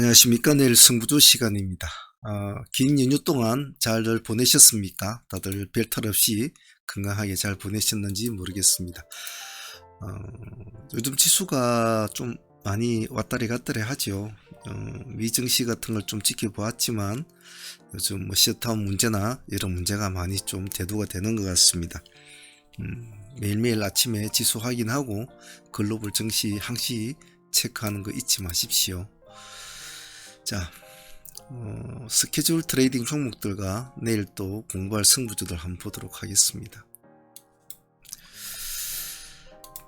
안녕하십니까. 내일 승부조 시간입니다. 어, 긴 연휴 동안 잘들 보내셨습니까? 다들 별탈 없이 건강하게 잘 보내셨는지 모르겠습니다. 어, 요즘 지수가 좀 많이 왔다리 갔다리 하죠. 어, 미증시 같은 걸 좀 지켜보았지만 요즘 뭐 시어타운 문제나 이런 문제가 많이 좀 대두가 되는 것 같습니다. 음, 매일매일 아침에 지수 확인하고 글로벌 증시 항시 체크하는 거 잊지 마십시오. 자, 어, 스케줄 트레이딩 종목들과 내일 또 공부할 승부주들 한번 보도록 하겠습니다.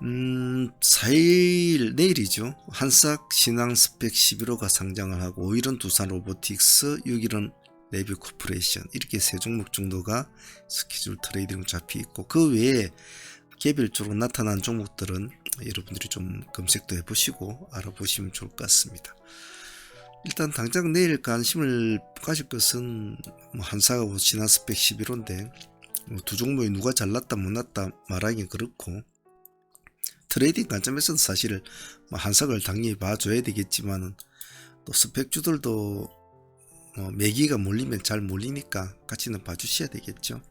음, 4일 내일이죠. 한싹 신앙 스펙 11호가 상장을 하고 5일은 두산 로보틱스, 6일은 레뷰 코퍼레이션 이렇게 세 종목 정도가 스케줄 트레이딩 잡혀 있고 그 외에 개별적으로 나타난 종목들은 여러분들이 좀 검색도 해보시고 알아보시면 좋을 것 같습니다. 일단 당장 내일 관심을 가질 것은 뭐 한사하고 신한 스펙 11호인데 뭐두 종목이 누가 잘났다 못났다 말하기 그렇고 트레이딩 관점에서는 사실 뭐 한삭을 당연히 봐줘야 되겠지만은 또 스펙주들도 뭐 매기가 몰리면 잘 몰리니까 같이는 봐주셔야 되겠죠.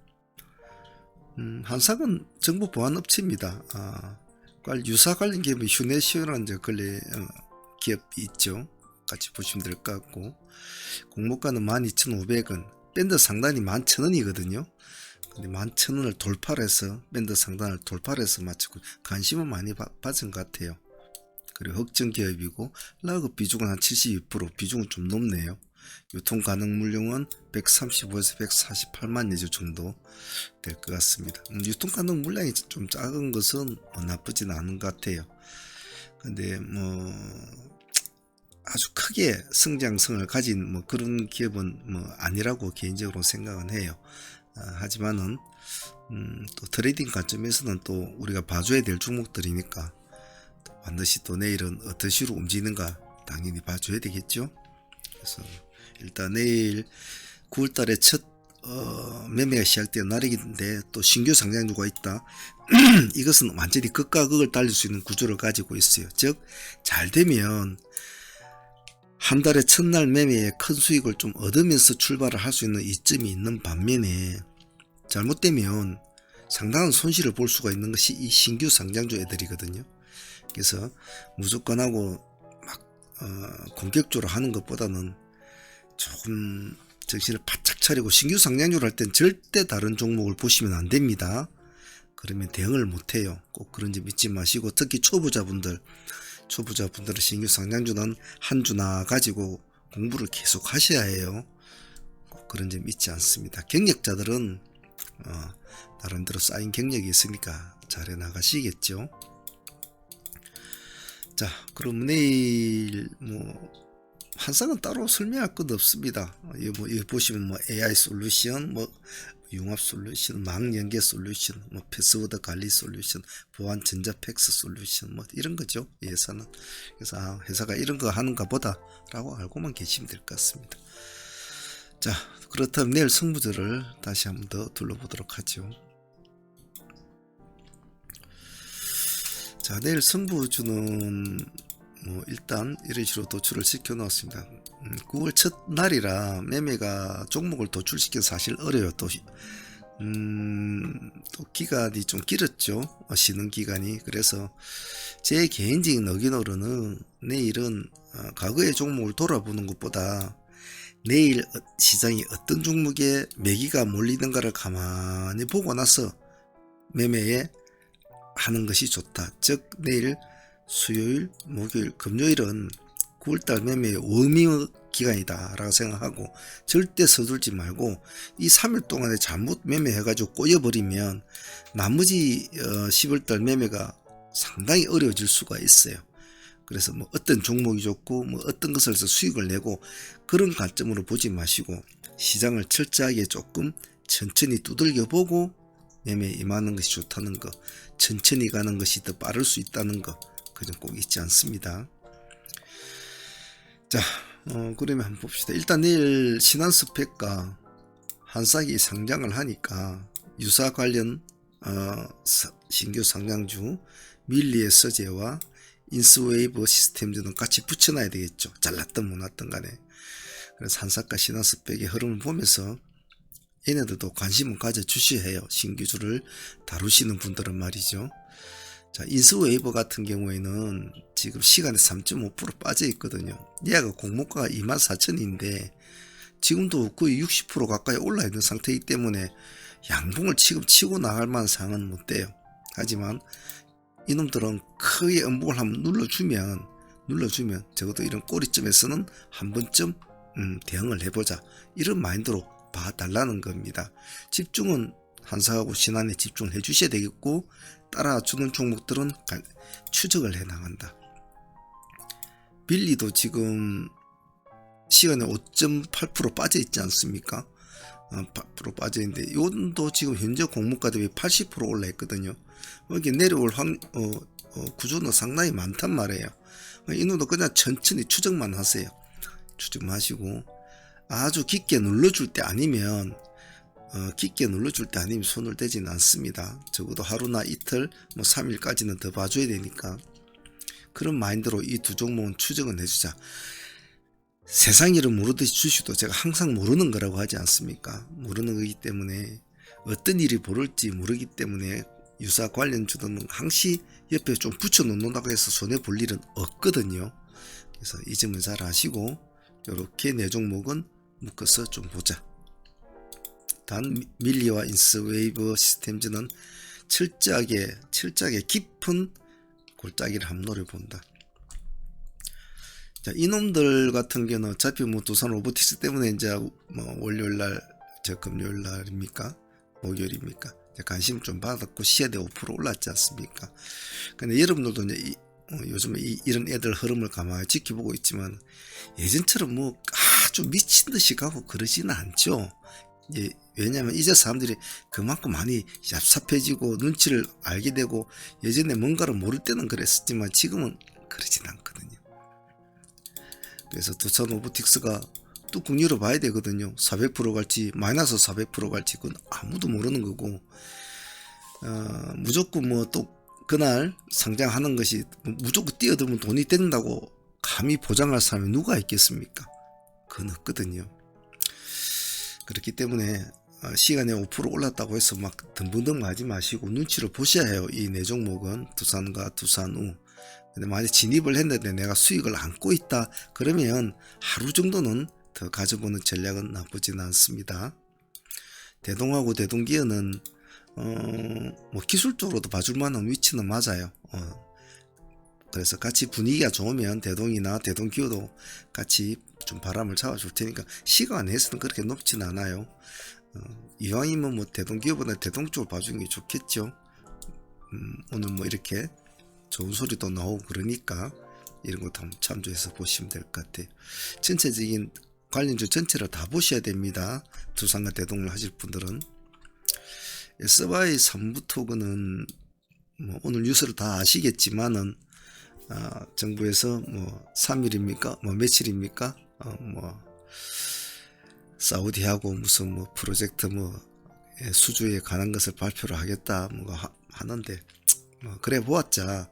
음, 한삭은 정부 보안 업체입니다. 아, 관- 유사 관련 기업이 휴네시오라는 근래 어, 기업이 있죠. 같이 보시면 될 것 같고 공모가는 12,500원 밴드 상단이 11,000원이거든요. 근데 11,000원을 돌파를 해서 밴드 상단을 돌파를 해서 마치고 관심은 많이 받- 받은 것 같아요. 그리고 흑정 기업이고 라그 비중은 한 72% 비중은 좀 높네요. 유통 가능 물량은 135에서 148만 예주 정도 될 것 같습니다. 음, 유통 가능 물량이 좀 작은 것은 뭐 나쁘진 않은 것 같아요. 근데 뭐 아주 크게 성장성을 가진 뭐 그런 기업은 뭐 아니라고 개인적으로 생각은 해요. 아, 하지만은 음, 또 트레이딩 관점에서는 또 우리가 봐줘야 될 종목들이니까 또 반드시 또 내일은 어떤 식으로 움직이는가 당연히 봐줘야 되겠죠. 그래서 일단 내일 9월달에 첫 어, 매매가 시작된 날이긴데 또 신규 상장주가 있다. 이것은 완전히 극과 극을 달릴 수 있는 구조를 가지고 있어요. 즉 잘 되면 한 달에 첫날 매매에 큰 수익을 좀 얻으면서 출발을 할 수 있는 이점이 있는 반면에 잘못되면 상당한 손실을 볼 수가 있는 것이 이 신규 상장주 애들이거든요. 그래서 무조건 하고 막 어, 공격적으로 하는 것보다는 조금 정신을 바짝 차리고 신규 상장주를 할 땐 절대 다른 종목을 보시면 안 됩니다. 그러면 대응을 못 해요. 꼭 그런 점 잊지 마시고 특히 초보자분들 초보자분들은 신규 상장주는 한 주나 가지고 공부를 계속 하셔야 해요. 꼭 그런 점 잊지 않습니다. 경력자들은 어, 나름대로 쌓인 경력이 있으니까 잘해 나가시겠죠. 자, 그럼 내일 뭐 한상은 따로 설명할 것 없습니다. 이거 뭐 보시면 뭐 AI 솔루션, 뭐 융합 솔루션, 망 연계 솔루션, 뭐 패스워드 관리 솔루션, 보안 전자 팩스 솔루션 뭐 이런 거죠. 예산은 그래서 아, 회사가 이런 거 하는가 보다라고 알고만 계시면 될 것 같습니다. 자, 그렇다면 내일 승부들을 다시 한번 더 둘러보도록 하죠. 자, 내일 승부주는 뭐 일단 이런 식으로 도출을 시켜 놓았습니다. 음, 9월 첫 날이라 매매가 종목을 도출시키기 사실 어려요. 또, 음, 또 기간이 좀 길었죠. 어, 쉬는 기간이. 그래서 제 개인적인 의견으로는 내일은 어, 과거의 종목을 돌아보는 것보다 내일 어- 시장이 어떤 종목에 매기가 몰리는가를 가만히 보고 나서 매매에 하는 것이 좋다. 즉 내일 수요일, 목요일, 금요일은 9월달 매매의 워밍 기간이다라고 생각하고 절대 서둘지 말고 이 3일 동안에 잘못 매매해가지고 꼬여버리면 나머지 어, 10월달 매매가 상당히 어려워질 수가 있어요. 그래서 뭐 어떤 종목이 좋고 뭐 어떤 것을 해서 수익을 내고 그런 관점으로 보지 마시고 시장을 철저하게 조금 천천히 두들겨 보고 매매에 임하는 것이 좋다는 거 천천히 가는 것이 더 빠를 수 있다는 거 그점 꼭 잊지 않습니다. 자, 어, 그러면 봅시다. 일단 내일 신한 스펙과 한싹이 상장을 하니까 유사 관련 어, 사- 신규 상장주 밀리의 서재와 인스웨이브 시스템즈는 같이 붙여놔야 되겠죠. 잘났든 못났든 간에. 그래서 한사과 신화스백의 흐름을 보면서 얘네들도 관심을 가져 주셔야 해요. 신규주를 다루시는 분들은 말이죠. 자, 인스웨이버 같은 경우에는 지금 시간에 3.5% 빠져 있거든요. 얘가 공모가가 24,000인데 지금도 거의 60% 가까이 올라 있는 상태이기 때문에 양봉을 지금 치고 나갈 만한 상황은 못 돼요. 하지만 이놈들은 크게 음봉을 한번 눌러주면 눌러주면 적어도 이런 꼬리점에서는 한 번쯤 음, 대응을 해보자 이런 마인드로 봐달라는 겁니다. 집중은 한사하고 신안에 집중을 해주셔야 되겠고 따라주는 종목들은 가- 추적을 해 나간다. 빌리도 지금 시간에 5.8% 빠져 있지 않습니까? 어, 8% 빠져 있는데 요도 지금 현재 공모가 대비 80% 올라 있거든요. 이게 내려올 확 어, 어, 구조는 상당히 많단 말이에요. 이놈도 그냥 천천히 추적만 하세요. 추적하시고 아주 깊게 눌러줄 때 아니면 어, 깊게 눌러줄 때 아니면 손을 대지는 않습니다. 적어도 하루나 이틀, 뭐 3일까지는 더 봐줘야 되니까 그런 마인드로 이 두 종목은 추적은 해주자. 세상 일을 모르듯이 주식도 제가 항상 모르는 거라고 하지 않습니까? 모르는 거기 때문에 어떤 일이 벌을지 모르기 때문에 유사 관련주들은 항시 옆에 좀 붙여 놓는다고 해서 손해 볼 일은 없거든요. 그래서 이 점을 잘 아시고 이렇게 네 종목은 묶어서 좀 보자. 단 밀리와 인스웨이브 시스템즈는 철저하게 철저하게 깊은 골짜기를 한번 노려본다. 자, 이놈들 같은 경우는 어차피 뭐 두산 로보틱스 때문에 이제 뭐 월요일 날, 저 금요일 날입니까? 목요일입니까? 관심 좀 받았고 시야대 5% 올랐지 않습니까? 근데 여러분들도 이제 이, 어, 요즘에 이, 이런 애들 흐름을 가만히 지켜보고 있지만 예전처럼 뭐 아주 미친 듯이 가고 그러지는 않죠. 예, 왜냐면 이제 사람들이 그만큼 많이 얍삽해지고 눈치를 알게 되고 예전에 뭔가를 모를 때는 그랬었지만 지금은 그러진 않거든요. 그래서 두산 오브틱스가 뚜껑 열어봐야 되거든요. 400% 갈지 마이너스 400% 갈지 그건 아무도 모르는 거고 어, 무조건 뭐 또 그날 상장하는 것이 무조건 뛰어들면 돈이 된다고 감히 보장할 사람이 누가 있겠습니까? 그건 없거든요. 그렇기 때문에 어, 시간에 5% 올랐다고 해서 막 덤벙덤 하지 마시고 눈치를 보셔야 해요. 이 네 종목은 두산과 두산우. 근데 만약 진입을 했는데 내가 수익을 안고 있다 그러면 하루 정도는 더 가져보는 전략은 나쁘지는 않습니다. 대동하고 대동기어는 어, 뭐 기술적으로도 봐줄 만한 위치는 맞아요. 어, 그래서 같이 분위기가 좋으면 대동이나 대동기어도 같이 좀 바람을 잡아줄 테니까 시간 내에서는 그렇게 높진 않아요. 어, 이왕이면 뭐 대동기어보다 대동 쪽을 봐주는 게 좋겠죠. 음, 오늘 뭐 이렇게 좋은 소리도 나오고 그러니까 이런 것도 한번 참조해서 보시면 될 것 같아요. 전체적인 관련주 전체를 다 보셔야 됩니다. 두산과 대동을 하실 분들은 SY 3부 토그는 뭐 오늘 뉴스를 다 아시겠지만은 아, 정부에서 뭐 3일입니까? 뭐 며칠입니까? 어, 뭐 사우디하고 무슨 뭐 프로젝트 뭐 예, 수주에 관한 것을 발표를 하겠다 뭐 하, 하는데 뭐 그래 보았자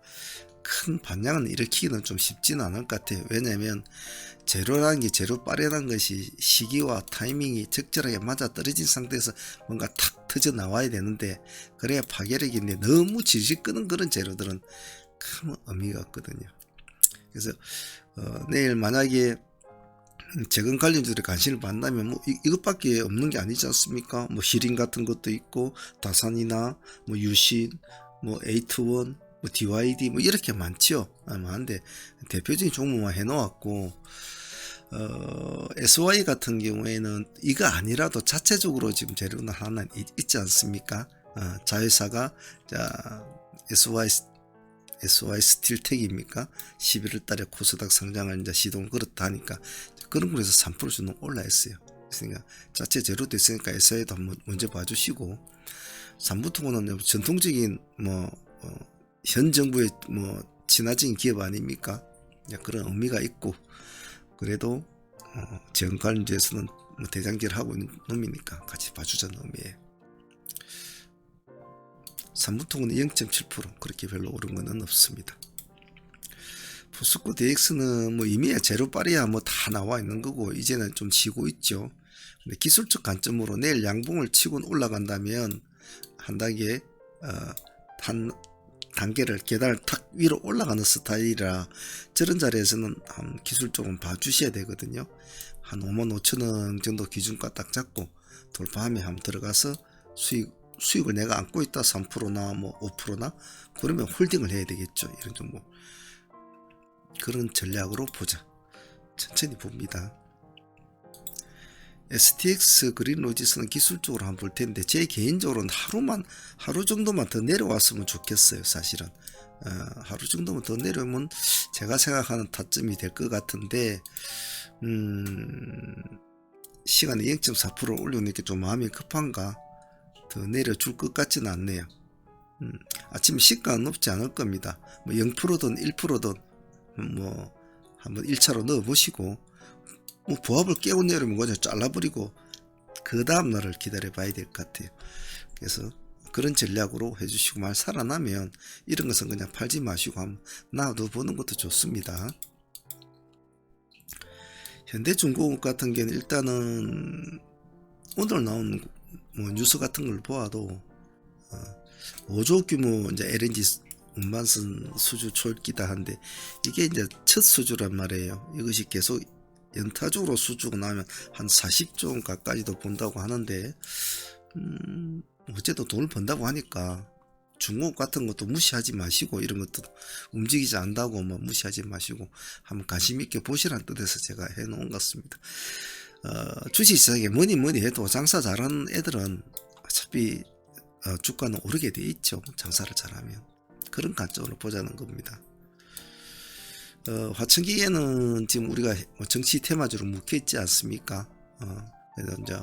큰 반향은 일으키기는 좀 쉽지는 않을 것 같아요. 왜냐하면 재료라는 게 재료 빠르는 것이 시기와 타이밍이 적절하게 맞아 떨어진 상태에서 뭔가 탁 터져 나와야 되는데 그래야 파괴력이 있는데 너무 질질 끄는 그런 재료들은 큰 의미가 없거든요. 그래서 어, 내일 만약에 재건 관련주들이 관심을 받는다면 뭐 이, 이것밖에 없는 게 아니지 않습니까? 뭐 히린 같은 것도 있고 다산이나 뭐 유신, 뭐 에이트원, 뭐 DYD 뭐 이렇게 많지요. 아, 많은데 대표적인 종목만 해놓았고 어, SY 같은 경우에는 이거 아니라도 자체적으로 지금 재료는 하나 있, 있지 않습니까? 어, 자회사가 자 SY SY 스틸텍입니까? 11월 달에 코스닥 상장을 이제 시동 그렇다 하니까 그런 거에서 3% 정도 올라 있어요. 그러니까 자체 제로도 있으니까 SI도 한번 먼저 봐주시고 삼부통은 전통적인 뭐 어, 현 정부의 뭐 친화적인 기업 아닙니까? 그런 의미가 있고 그래도 어, 재건 관련주에서는 뭐 대장질 하고 있는 놈이니까 같이 봐주자는 의미예요. 삼부통은 0.7% 그렇게 별로 오른 건 없습니다. 포스코 DX는 뭐 이미 제로 파리야 뭐 다 나와 있는 거고 이제는 좀 쉬고 있죠. 근데 기술적 관점으로 내일 양봉을 치고 올라간다면 한 단계 어, 한 단계를 계단을 탁 위로 올라가는 스타일이라 저런 자리에서는 한 기술적으로 봐주셔야 되거든요. 한 5만 5천 원 정도 기준가 딱 잡고 돌파하면 한번 들어가서 수익 수익을 내가 안고 있다 3%나 뭐 5%나 그러면 홀딩을 해야 되겠죠. 이런 정도 그런 전략으로 보자. 천천히 봅니다. STX 그린로지스는 기술적으로 한번 볼 텐데 제 개인적으로는 하루만 하루 정도만 더 내려왔으면 좋겠어요. 사실은 어, 하루 정도만 더 내려오면 제가 생각하는 타점이 될 것 같은데 음, 시간에 0.4% 올려놓는 게 좀 마음이 급한가 더 내려줄 것 같지는 않네요. 음, 아침 시가는 높지 않을 겁니다. 뭐 0%든 1%든 뭐 한번 1차로 넣어 보시고 뭐 부합을 깨고 내리면 그냥 잘라버리고 그 다음 날을 기다려 봐야 될 것 같아요. 그래서 그런 전략으로 해주시고 말 살아나면 이런 것은 그냥 팔지 마시고 한번 놔둬 보는 것도 좋습니다. 현대중공업 같은 경우는 일단은 오늘 나온 뭐 뉴스 같은 걸 보아도 어, 5조 규모 이제 LNG 운반선 수주 초기다 한데 이게 이제 첫 수주란 말이에요. 이것이 계속 연타적으로 수주가 나면 한 40조 원 가까이도 본다고 하는데 음, 어쨌든 돈을 번다고 하니까 중국 같은 것도 무시하지 마시고 이런 것도 움직이지 않다고 뭐 무시하지 마시고 한번 관심 있게 보시라는 뜻에서 제가 해놓은 것 같습니다. 어, 주식시장에 뭐니 뭐니 해도 장사 잘하는 애들은 어차피 어, 주가는 오르게 돼 있죠. 장사를 잘하면 그런 관점으로 보자는 겁니다. 어, 화천기에는 지금 우리가 뭐 정치 테마주로 묶여 있지 않습니까? 어, 그래서 이제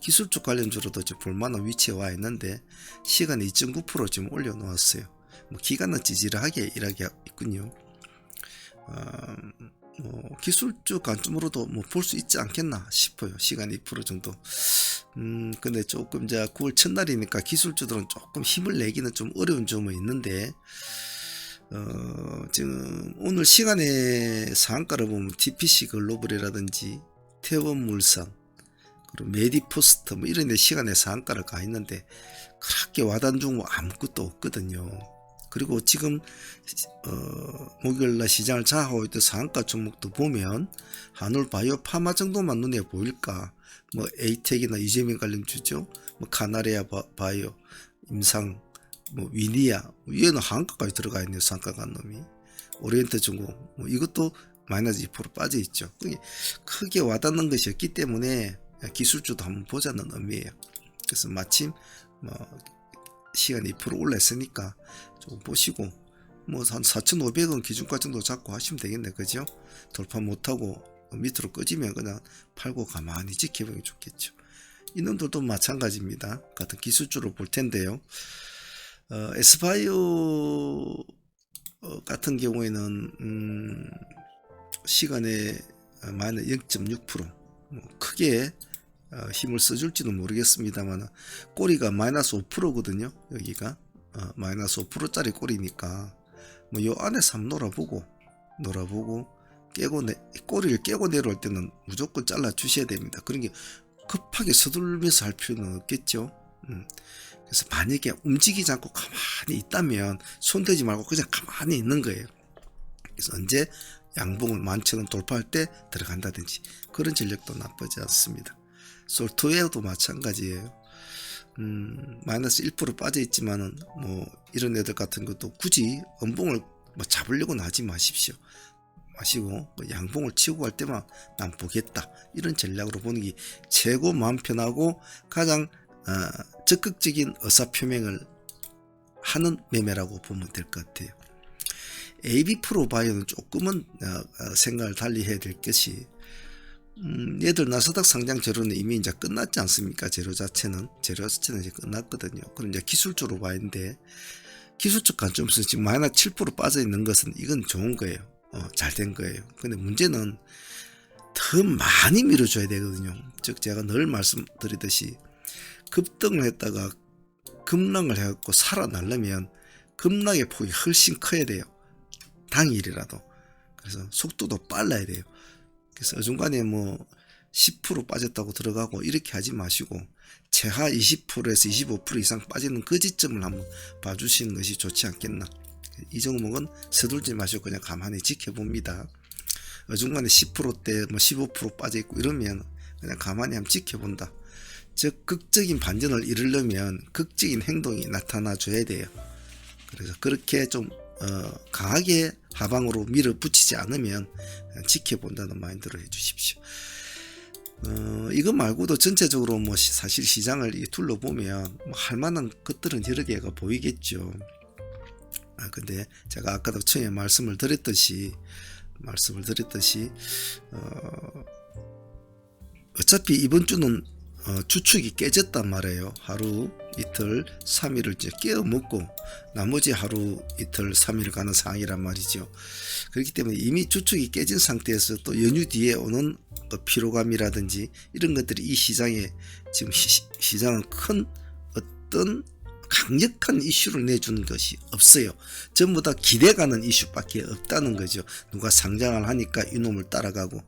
기술적 관련주로도 볼만한 위치에 와 있는데 시간 2.9% 지금 올려놓았어요. 뭐 기간은 찌질하게 일하게 있군요. 어, 뭐 기술적 관점으로도 뭐 볼 수 있지 않겠나 싶어요. 시간 2% 정도. 음, 근데 조금 이제 9월 첫날이니까 기술주들은 조금 힘을 내기는 좀 어려운 점은 있는데, 어, 지금 오늘 시간에 상한가를 보면 TPC 글로벌이라든지 태원물산, 그리고 메디포스트 뭐 이런 데 시간에 상한가를 가 있는데, 그렇게 와단중 뭐 아무것도 없거든요. 그리고 지금 어, 목요일날 시장을 장악하고 있던 상한가 종목도 보면 한올 바이오 파마 정도만 눈에 보일까? 뭐 에이텍이나 이재민 관련 주죠. 뭐 카나리아 바, 바이오, 임상, 뭐 위니아 위에는 한가까지 들어가 있네요. 상가 간 놈이 오리엔트 중공 뭐 이것도 마이너스 2% 빠져 있죠. 그게 크게 와닿는 것이었기 때문에 기술주도 한번 보자는 의미예요. 그래서 마침 뭐 시간 2% 올랐으니까 좀 보시고 뭐한 4,500원 기준가 정도 잡고 하시면 되겠네 그죠? 돌파 못하고 밑으로 꺼지면 그냥 팔고 가만히 지켜보는 게 좋겠죠. 이놈들도 마찬가지입니다. 같은 기술주로 볼 텐데요. 어, 에스파이오 어, 같은 경우에는 음, 시간에 마이너스 0.6%뭐 크게 어, 힘을 써줄지는 모르겠습니다만 꼬리가 마이너스 5%거든요. 여기가. 어, 마이너스 5%짜리 꼬리니까. 뭐 요 안에서 한번 놀아보고 놀아보고 깨고 내, 꼬리를 깨고 내려올 때는 무조건 잘라 주셔야 됩니다. 그런 게 급하게 서둘면서 할 필요는 없겠죠. 음. 그래서 만약에 움직이지 않고 가만히 있다면 손대지 말고 그냥 가만히 있는 거예요. 그래서 언제 양봉을 만천원 돌파할 때 들어간다든지 그런 전력도 나쁘지 않습니다 솔트웨어도 마찬가지예요. 음, 마이너스 1% 빠져 있지만은 뭐 이런 애들 같은 것도 굳이 음봉을 뭐 잡으려고는 하지 마십시오. 마시고 뭐 양봉을 치고 갈 때만 난 보겠다 이런 전략으로 보는 게 최고 마음 편하고 가장 어, 적극적인 의사 표명을 하는 매매라고 보면 될 것 같아요. AB 프로 바이오는 조금은 어, 어, 생각을 달리 해야 될 것이 음, 얘들 나스닥 상장 재료는 이미 이제 끝났지 않습니까? 재료 자체는 재료 자체는 이제 끝났거든요. 그럼 이제 기술적으로 봐야하는데 기술적 관점에서 지금 마이너스 7% 빠져 있는 것은 이건 좋은 거예요. 어, 잘 된 거예요. 근데 문제는 더 많이 밀어줘야 되거든요. 즉 제가 늘 말씀드리듯이 급등을 했다가 급락을 해갖고 살아나려면 급락의 폭이 훨씬 커야 돼요. 당일이라도. 그래서 속도도 빨라야 돼요. 그래서 어중간에 뭐 10% 빠졌다고 들어가고 이렇게 하지 마시고 최하 20%에서 25% 이상 빠지는 그 지점을 한번 봐주시는 것이 좋지 않겠나. 이 종목은 서둘지 마시고 그냥 가만히 지켜봅니다. 어중간에 10%대 뭐 15% 빠져 있고 이러면 그냥 가만히 한번 지켜본다. 즉 극적인 반전을 이루려면 극적인 행동이 나타나 줘야 돼요. 그래서 그렇게 좀 어, 강하게 하방으로 밀어붙이지 않으면 지켜본다는 마인드로 해주십시오. 어, 이거 말고도 전체적으로 뭐 시- 사실 시장을 이 둘러보면 뭐 할 만한 것들은 여러 개가 보이겠죠. 아, 근데 제가 아까도 처음에 말씀을 드렸듯이 말씀을 드렸듯이 어, 어차피 이번 주는 어, 주축이 깨졌단 말이에요. 하루 이틀 3일을 이제 깨어 먹고 나머지 하루 이틀 3일 가는 상황이란 말이죠. 그렇기 때문에 이미 주축이 깨진 상태에서 또 연휴 뒤에 오는 그 피로감이라든지 이런 것들이 이 시장에 지금 시, 시장은 큰 어떤 강력한 이슈를 내주는 것이 없어요. 전부 다 기대가는 이슈밖에 없다는 거죠. 누가 상장을 하니까 이놈을 따라가고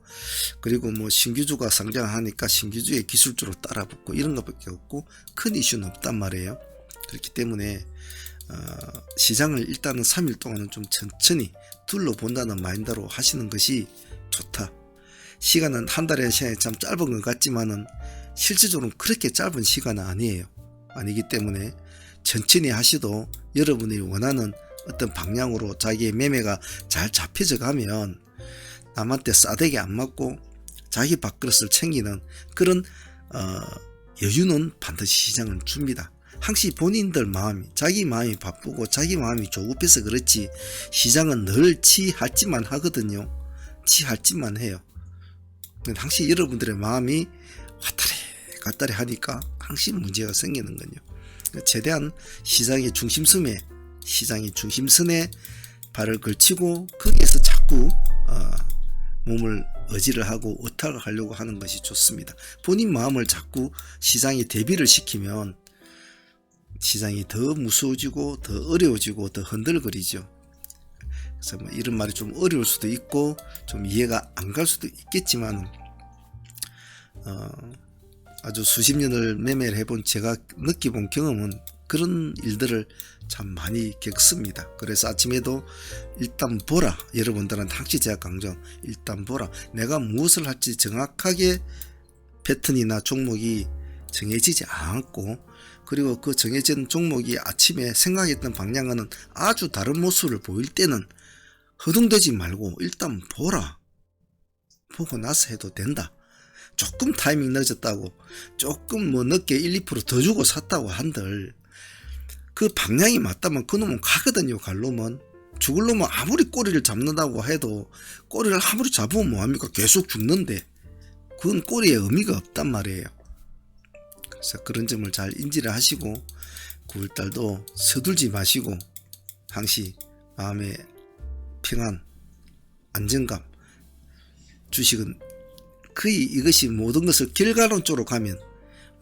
그리고 뭐 신규주가 상장을 하니까 신규주의 기술주로 따라붙고 이런 것밖에 없고 큰 이슈는 없단 말이에요. 그렇기 때문에 어, 시장을 일단은 3일 동안은 좀 천천히 둘러본다는 마인드로 하시는 것이 좋다. 시간은 한 달의 시간이 참 짧은 것 같지만은 실질적으로 그렇게 짧은 시간은 아니에요. 아니기 때문에 천천히 하시도 여러분이 원하는 어떤 방향으로 자기의 매매가 잘 잡혀져 가면 남한테 싸대기 안 맞고 자기 밥그릇을 챙기는 그런 어, 여유는 반드시 시장은 줍니다. 항시 본인들 마음이 자기 마음이 바쁘고 자기 마음이 조급해서 그렇지 시장은 늘 치할지만 하거든요. 치할지만 해요. 항시 여러분들의 마음이 왔다리 갔다리 하니까 항시 문제가 생기는 거요. 최대한 시장의 중심선에 시장의 중심선에 발을 걸치고 거기에서 자꾸 어, 몸을 의지를 하고 의탁을 하려고 하는 것이 좋습니다. 본인 마음을 자꾸 시장에 대비를 시키면 시장이 더 무서워지고 더 어려워지고 더 흔들거리죠. 그래서 뭐 이런 말이 좀 어려울 수도 있고 좀 이해가 안 갈 수도 있겠지만 어, 아주 수십 년을 매매를 해본 제가 느껴본 경험은 그런 일들을 참 많이 겪습니다. 그래서 아침에도 일단 보라. 여러분들한테 항시 제가 강조 일단 보라. 내가 무엇을 할지 정확하게 패턴이나 종목이 정해지지 않았고 그리고 그 정해진 종목이 아침에 생각했던 방향과는 아주 다른 모습을 보일 때는 허둥대지 말고 일단 보라. 보고 나서 해도 된다. 조금 타이밍 늦었다고 조금 뭐 늦게 1, 2%더 주고 샀다고 한들 그 방향이 맞다면 그놈은 가거든요 갈 놈은 죽을 놈은 아무리 꼬리를 잡는다고 해도 꼬리를 아무리 잡으면 뭐합니까? 계속 죽는데. 그건 꼬리에 의미가 없단 말이에요. 그래서 그런 점을 잘 인지를 하시고 9월달도 서둘지 마시고 항시 마음의 평안 안정감 주식은 거의 이것이 모든 것을 결과론적으로 가면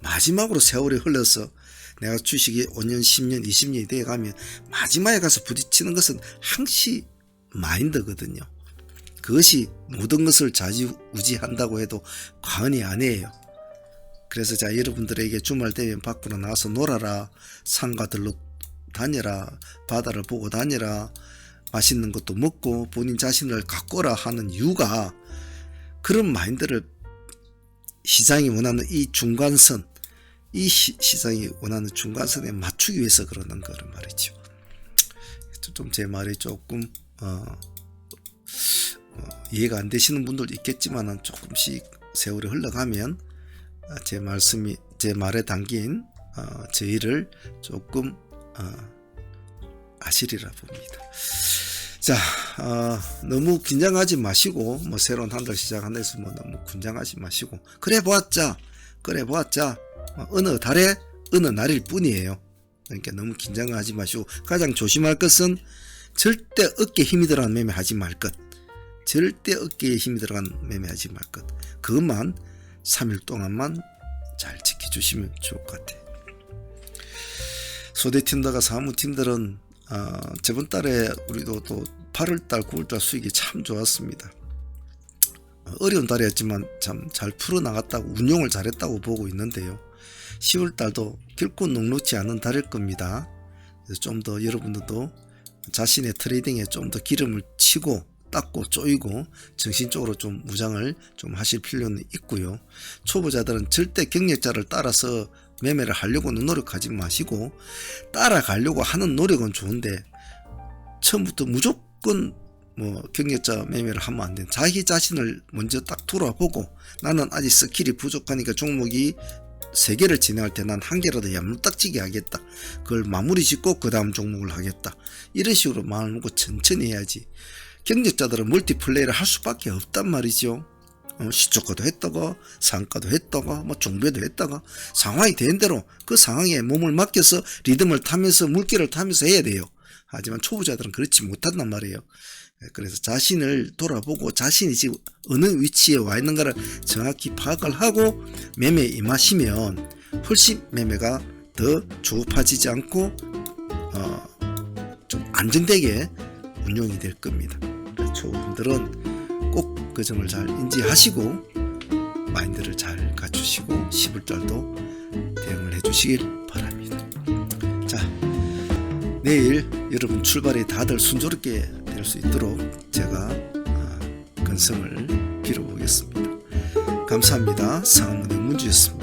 마지막으로 세월이 흘러서 내가 주식이 5년, 10년, 20년이 돼 가면 마지막에 가서 부딪히는 것은 항시 마인드거든요. 그것이 모든 것을 좌지우지한다고 해도 과언이 아니에요. 그래서 자 여러분들에게 주말 되면 밖으로 나와서 놀아라, 산가들로 다녀라, 바다를 보고 다녀라, 맛있는 것도 먹고 본인 자신을 가꿔라 하는 이유가 그런 마인드를 시장이 원하는 이 중간선, 이 시, 장이 원하는 중간선에 맞추기 위해서 그러는 거란 말이죠. 좀 제 말이 조금 어, 어, 이해가 안 되시는 분들도 있겠지만은 조금씩 세월이 흘러가면 어, 제 말씀이 제 말에 담긴 어, 저희를 조금 어, 아시리라 봅니다. 자, 어, 너무 긴장하지 마시고, 뭐, 새로운 한 달 시작한다 해서 뭐, 너무 긴장하지 마시고, 그래 보았자, 그래 보았자, 어, 어느 달에, 어느 날일 뿐이에요. 그러니까 너무 긴장하지 마시고, 가장 조심할 것은 절대 어깨에 힘이 들어간 매매 하지 말 것. 절대 어깨에 힘이 들어간 매매 하지 말 것. 그것만 3일 동안만 잘 지켜주시면 좋을 것 같아요. 소대팀들과 사무팀들은 어, 저번 달에 우리도 또 8월달 9월달 수익이 참 좋았습니다. 어려운 달이었지만 참 잘 풀어나갔다고 운용을 잘했다고 보고 있는데요. 10월달도 결코 녹록지 않은 달일 겁니다. 좀 더 여러분들도 자신의 트레이딩에 좀 더 기름을 치고 닦고 쪼이고 정신적으로 좀 무장을 좀 하실 필요는 있고요. 초보자들은 절대 경력자를 따라서 매매를 하려고는 노력하지 마시고 따라가려고 하는 노력은 좋은데 처음부터 무조건 뭐 경력자 매매를 하면 안 돼. 자기 자신을 먼저 딱 돌아보고 나는 아직 스킬이 부족하니까 종목이 세 개를 진행할 때 난 한 개라도 야물딱지게 하겠다. 그걸 마무리 짓고 그 다음 종목을 하겠다. 이런 식으로 마음을 먹고 천천히 해야지. 경력자들은 멀티플레이를 할 수밖에 없단 말이죠. 어, 시초가도 했다가 상가도 했다가 뭐 종배도 했다가 상황이 된 대로 그 상황에 몸을 맡겨서 리듬을 타면서 물결을 타면서 해야 돼요. 하지만 초보자들은 그렇지 못한단 말이에요. 예, 그래서 자신을 돌아보고 자신이 지금 어느 위치에 와 있는가를 정확히 파악을 하고 매매에 임하시면 훨씬 매매가 더 조급해지지 않고 어, 좀 안정되게 운용이 될 겁니다. 초보분들은 꼭 그 점을 잘 인지하시고 마인드를 잘 갖추시고 10월달도 대응을 해주시길 바랍니다. 자, 내일 여러분 출발이 다들 순조롭게 될 수 있도록 제가 아, 건성을 빌어보겠습니다. 감사합니다. 상암문의 문주였습니다.